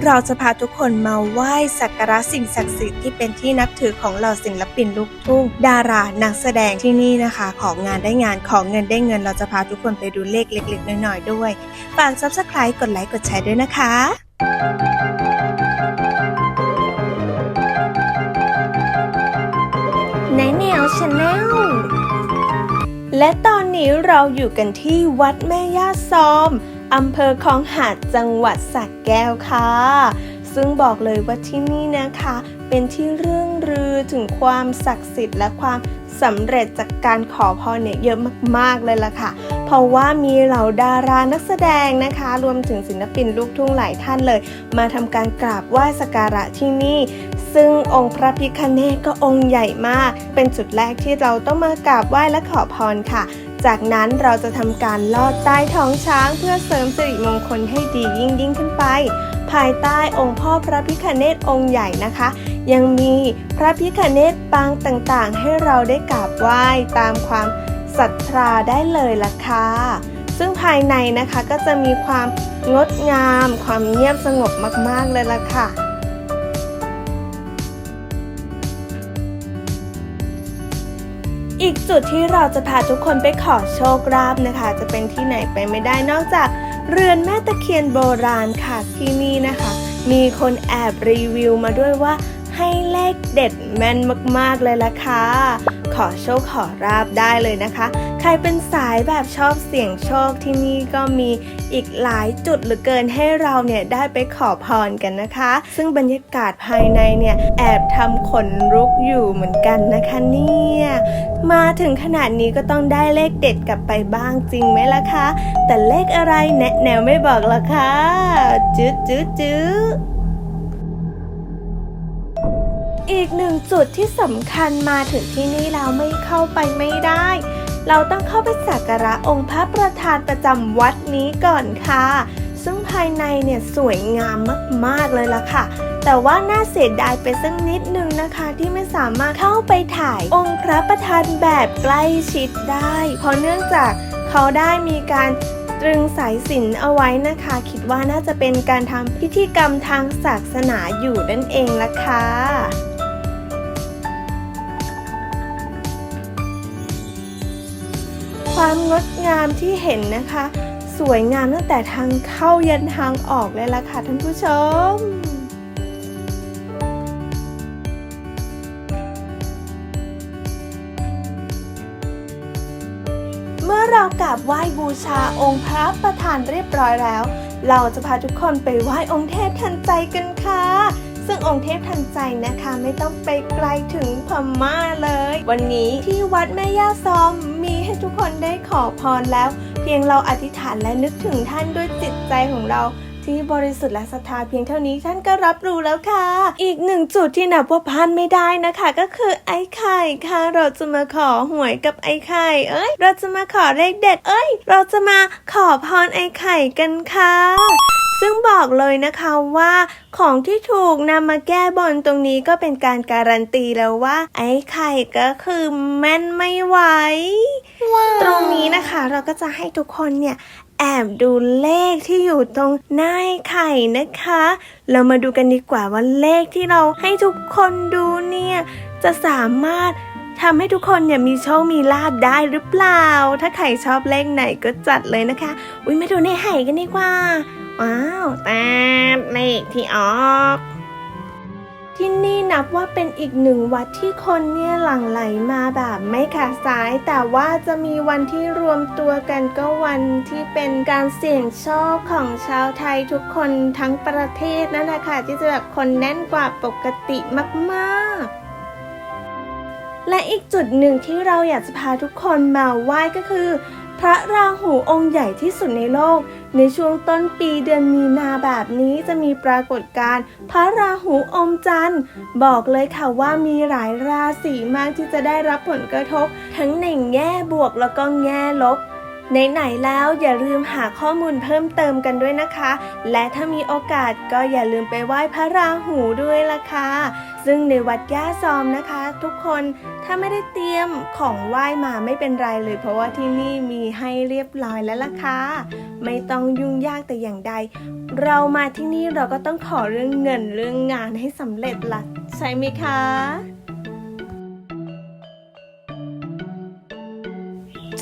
เราจะพาทุกคนมาไหว้สักการะสิ่งศักดิ์สิทธิ์ที่เป็นที่นับถือของเหล่าศิลปินลูกทุ่ง ดารานักแสดงที่นี่นะคะ ของงานได้งานของเงินได้เงิน เราจะพาทุกคนไปดูเลขเล็ก ๆ น้อยๆด้วยฝาก subscribe กดไลค์กดแชร์ด้วยนะคะในแนวชาแนลและตอนนี้เราอยู่กันที่วัดแม่ย่าซอม อำเภอคลองหาดจังหวัดสระแก้วค่ะ ซึ่งบอกเลยว่าที่นี่นะคะ เป็นที่เรื่องลือถึงความศักดิ์สิทธิ์และความสำเร็จจากการขอพรเนี่ยเยอะมากๆเลยล่ะค่ะ เพราะว่ามีเหล่าดารานักแสดงนะคะ รวมถึงศิลปินลูกทุ่งหลายท่านเลย มาทำการกราบไหว้สักการะที่นี่ ซึ่งองค์พระพิคเนตก็องค์ใหญ่มาก เป็นจุดแรกที่เราต้องมากราบไหว้และขอพรค่ะ จากนั้นเราจะทำการลอดใต้ท้องช้างเพื่อเสริมสิริมงคลให้ดียิ่งยิ่งขึ้นไป ภายใต้องค์พ่อพระพิคเนตองค์ใหญ่นะคะ ยังมีพระพิคเนตปางต่างๆ ให้เราได้กราบไหว้ตามความศรัทธาได้เลยล่ะค่ะซึ่งภายในนะคะก็จะมีความงดงาม ความเงียบสงบมากๆเลยล่ะค่ะ จุดที่เราจะพาทุกคนไปขอโชคลาภนะคะ จะเป็นที่ไหนไปไม่ได้นอกจาก เรือนแม่ตะเคียนโบราณค่ะที่นี่นะคะ มีคนแอบรีวิวมาด้วยว่าให้เลขเด็ดแม่นมากๆเลยล่ะค่ะ ขอโชคขอราบได้เลยนะคะ ใครเป็นสายแบบชอบเสี่ยงโชคที่นี่ก็มีอีกหลายจุดเหลือเกินให้เราเนี่ยได้ไปขอพรกันนะคะ ซึ่งบรรยากาศภายในเนี่ยแอบทำขนลุกอยู่เหมือนกันนะคะเนี่ยมาถึงขนาดนี้ก็ต้องได้เลขเด็ดกลับไปบ้างจริงไหมล่ะคะ แต่เลขอะไรแนะแนวไม่บอกละค่ะจืดจืดจืด อีกหนึ่งจุดที่สำคัญมาถึงที่นี่แล้วไม่เข้าไปไม่ได้ เราต้องเข้าไปสักการะองค์พระประธานประจำวัดนี้ก่อนค่ะ ซึ่งภายในเนี่ยสวยงามมากๆเลยล่ะค่ะ แต่ว่าน่าเสียดายไปสักนิดนึงนะคะ ที่ไม่สามารถเข้าไปถ่ายองค์พระประธานแบบใกล้ชิดได้ เพราะเนื่องจากเขาได้มีการตรึงสายสิญจนเอาไว้นะคะ คิดว่าน่าจะเป็นการทำพิธีกรรมทางศาสนาอยู่นั่นเองล่ะค่ะ ความงดงามที่เห็นนะคะ สวยงามตั้งแต่ทางเข้ายันทางออกเลยล่ะค่ะท่านผู้ชมเมื่อเรากราบไหว้บูชาองค์พระประธานเรียบร้อยแล้ว เราจะพาทุกคนไปไหว้องค์เทพทันใจกันค่ะ ซึ่งองค์เทพทันใจนะคะไม่ต้องไปไกลถึงพม่าเลย วันนี้ที่วัดแม่ย่าซอมมีให้ทุกคนได้ขอพรแล้ว เพียงเราอธิษฐานและนึกถึงท่านด้วยจิตใจของเราที่บริสุทธิ์และศรัทธาเพียงเท่านี้ท่านก็รับรู้แล้วค่ะ อีกหนึ่งจุดที่นับว่าพลาดไม่ได้นะคะ ก็คือไอ้ไข่ค่ะ เราจะมาขอหวยกับไอ้ไข่เอ้ย เราจะมาขอเลขเด็ดเอ้ย เราจะมาขอพรไอ้ไข่กันค่ะ ซึ่งบอกเลยนะคะว่าของที่ถูกนำมาแก้บนตรงนี้ก็เป็นการการันตีแล้วว่า ไอ้ไข่ก็คือแม่นไม่ไหวตรงนี้นะคะเราก็จะให้ทุกคนเนี่ยแอบดูเลขที่อยู่ตรงหน้าไอ้ไข่นะคะ เรามาดูกันดีกว่าว่าเลขที่เราให้ทุกคนดูเนี่ย จะสามารถ ทำให้ทุกคนเนี่ยมีโชค มีลาบได้หรือเปล่า ถ้าใครชอบเลขไหนก็จัดเลยนะคะ อุ้ยมาดูในไห่กันดีกว่า ว้าวแตดเลขที่ออกที่นี่นับว่าเป็นอีกหนึ่งวัดที่คนเนี่ยหลั่งไหลมาแบบไม่ขาดสาย แต่ว่าจะมีวันที่รวมตัวกันก็วันที่เป็นการเสี่ยงโชคของชาวไทยทุกคนทั้งประเทศนั่นแหละค่ะที่จะแบบคนแน่นกว่าปกติมากๆ และอีกจุดหนึ่งที่เราอยากจะพาทุกคนมาไหว้ก็คือ พระราหูองค์ใหญ่ที่สุดในโลก ในช่วงต้นปีเดือนมีนาแบบนี้จะมีปรากฏการณ์พระราหูอมจันทร์ บอกเลยค่ะว่ามีหลายราศีมากที่จะได้รับผลกระทบ ทั้งในแง่บวกแล้วก็แง่ลบ ไหนๆแล้วอย่าลืมหาข้อมูลเพิ่มเติมกันด้วยนะคะ และถ้ามีโอกาสก็อย่าลืมไปไหว้พระราหูด้วยล่ะค่ะ ซึ่งในวัดย่าซอมนะคะ ทุกคนถ้าไม่ได้เตรียมของไหว้มาไม่เป็นไรเลย เพราะว่าที่นี่มีให้เรียบร้อยแล้วล่ะค่ะ ไม่ต้องยุ่งยากแต่อย่างใด เรามาที่นี่เราก็ต้องขอเรื่องเงินเรื่องงานให้สำเร็จล่ะใช่ไหมคะ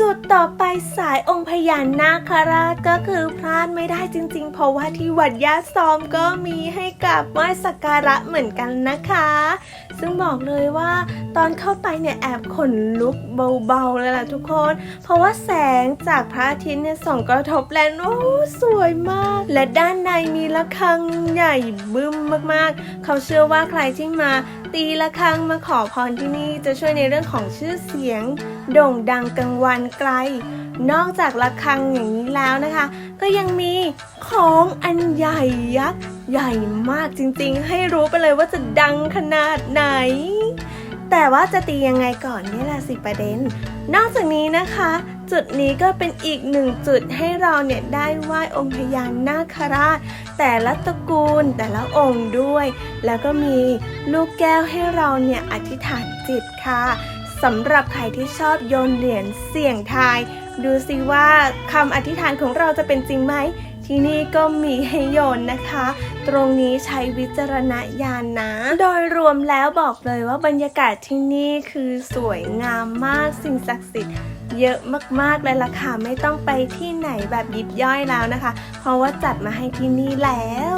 จุดต่อไปสายองค์พญานาคราชก็คือพลาดไม่ได้จริงๆ เพราะว่าที่วัดย่าซอมก็มีให้กราบไหว้สักการะเหมือนกันนะคะ ซึ่งบอกเลยว่าตอนเข้าไปเนี่ยแอบขนลุกเบาๆเลยล่ะทุกคน เพราะว่าแสงจากพระอาทิตย์เนี่ยส่องกระทบแลนโอ้สวยมาก และด้านในมีระฆังใหญ่บึ้มมากๆ เขาเชื่อว่าใครที่มาตีระฆังมาขอพรที่นี่จะช่วยในเรื่องของชื่อเสียง โด่งดังกังวานไกล นอกจากระฆังอย่างนี้แล้วนะคะ ก็ยังมีของอันใหญ่ยักษ์ ใหญ่มากจริงๆ ให้รู้ไปเลยว่าจะดังขนาดไหน แต่ว่าจะตียังไงก่อนนี่แหละสิประเด็น นอกจากนี้นะคะ จุดนี้ก็เป็นอีกหนึ่งจุดให้เราเนี่ยได้ไหว้องค์พญานาคราช แต่ละตระกูลแต่ละองค์ด้วย แล้วก็มีลูกแก้วให้เราเนี่ยอธิษฐานจิตค่ะสำหรับใครที่ชอบโยนเหรียญเสี่ยงทาย ดูสิว่าคำอธิษฐานของเราจะเป็นจริงไหม ที่นี่ก็มีให้โยนนะคะ ตรงนี้ใช้วิจารณญาณนะ โดยรวมแล้วบอกเลยว่าบรรยากาศที่นี่คือสวยงามมากสิ่งศักดิ์สิทธิ์เยอะมากๆเลยล่ะค่ะ ไม่ต้องไปที่ไหนแบบยิบย่อยแล้วนะคะ เพราะว่าจัดมาให้ที่นี่แล้ว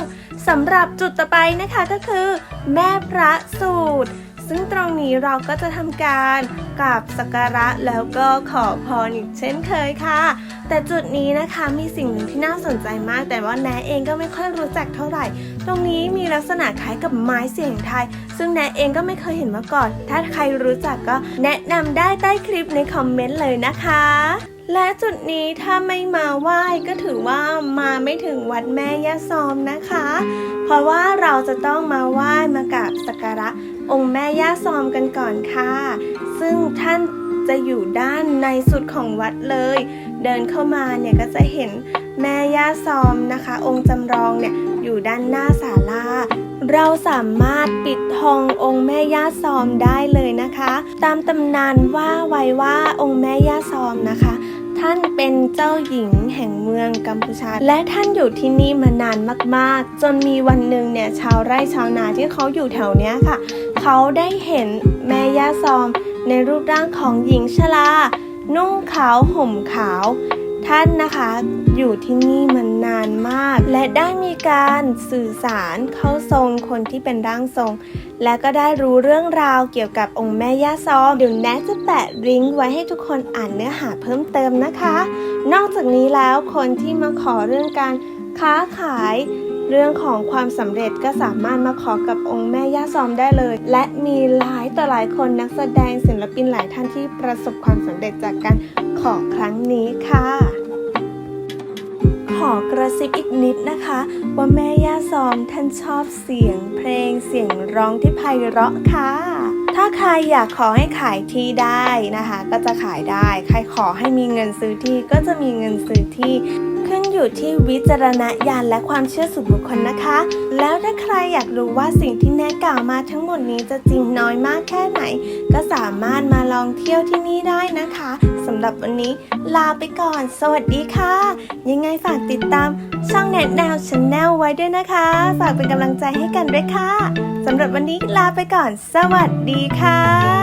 สำหรับจุดต่อไปนะคะก็คือ แม่พระสูตร ซึ่งตรงนี้เราก็จะทำการกราบสักการะแล้วก็ขอพรอีกเช่นเคยค่ะ แต่จุดนี้นะคะมีสิ่งหนึ่งที่น่าสนใจมาก แต่ว่าแนเองก็ไม่ค่อยรู้จักเท่าไหร่ ตรงนี้มีลักษณะคล้ายกับไม้เสียงไทย ซึ่งแนเองก็ไม่เคยเห็นมาก่อน ถ้าใครรู้จักก็แนะนำได้ใต้คลิปในคอมเมนต์เลยนะคะและจุดนี้ถ้าไม่มาไหว้ก็ถือว่ามาไม่ถึงวัดแม่ย่าซอมนะคะ เพราะว่าเราจะต้องมาไหว้มากราบสักการะองค์แม่ย่าซอมกันก่อนค่ะ ซึ่งท่านจะอยู่ด้านในสุดของวัดเลย เดินเข้ามาเนี่ยก็จะเห็นแม่ย่าซอมนะคะ องค์จำลองเนี่ยอยู่ด้านหน้าศาลาเราสามารถปิดทององค์แม่ย่าซอมได้เลยนะคะ ตามตำนานว่าไว้ว่าองค์แม่ย่าซอมนะคะ ท่านเป็นเจ้าหญิงแห่งเมืองกัมพูชา และท่านอยู่ที่นี่มานานมากๆ จนมีวันหนึ่งเนี่ยชาวไร่ชาวนาที่เขาอยู่แถวเนี้ยค่ะ เขาได้เห็นแม่ย่าซอมในรูปร่างของหญิงชรา นุ่งขาวห่มขาว ท่านนะคะอยู่ที่นี่มานานมาก และได้มีการสื่อสารเข้าทรงคนที่เป็นร่างทรง และก็ได้รู้เรื่องราวเกี่ยวกับองค์แม่ย่าซอมเดี๋ยวแนทจะแปะลิงก์ไว้ให้ทุกคนอ่านเนื้อหาเพิ่มเติมนะคะ นอกจากนี้แล้วคนที่มาขอเรื่องการค้าขาย เรื่องของความสำเร็จก็สามารถมาขอกับองค์แม่ย่าซอมได้เลย และมีหลายต่อหลายคนนักแสดงศิลปินหลายท่านที่ประสบความสำเร็จจากการขอครั้งนี้ค่ะขอกระซิบอีกนิดนะคะ ว่าแม่ย่าซอมท่านชอบเสียงเพลงเสียงร้องที่ไพเราะค่ะ ถ้าใครอยากขอให้ขายที่ได้นะคะ ก็จะขายได้ ใครขอให้มีเงินซื้อที่ก็จะมีเงินซื้อที่ อยู่ที่วิจารณญาณและความเชื่อส่วนบุคคลนะคะ แล้วถ้าใครอยากรู้ว่าสิ่งที่แนะกล่าวมาทั้งหมดนี้จะจริงน้อยมากแค่ไหน ก็สามารถมาลองเที่ยวที่นี่ได้นะคะสำหรับวันนี้ลาไปก่อน สวัสดีค่ะ ยังไงฝากติดตามช่องแนทแนวช n แนลไว้ด้วยนะคะ ฝากเป็นกำลังใจให้กันด้วยค่ะสำหรับวันนี้ลาไปก่อน สวัสดีค่ะ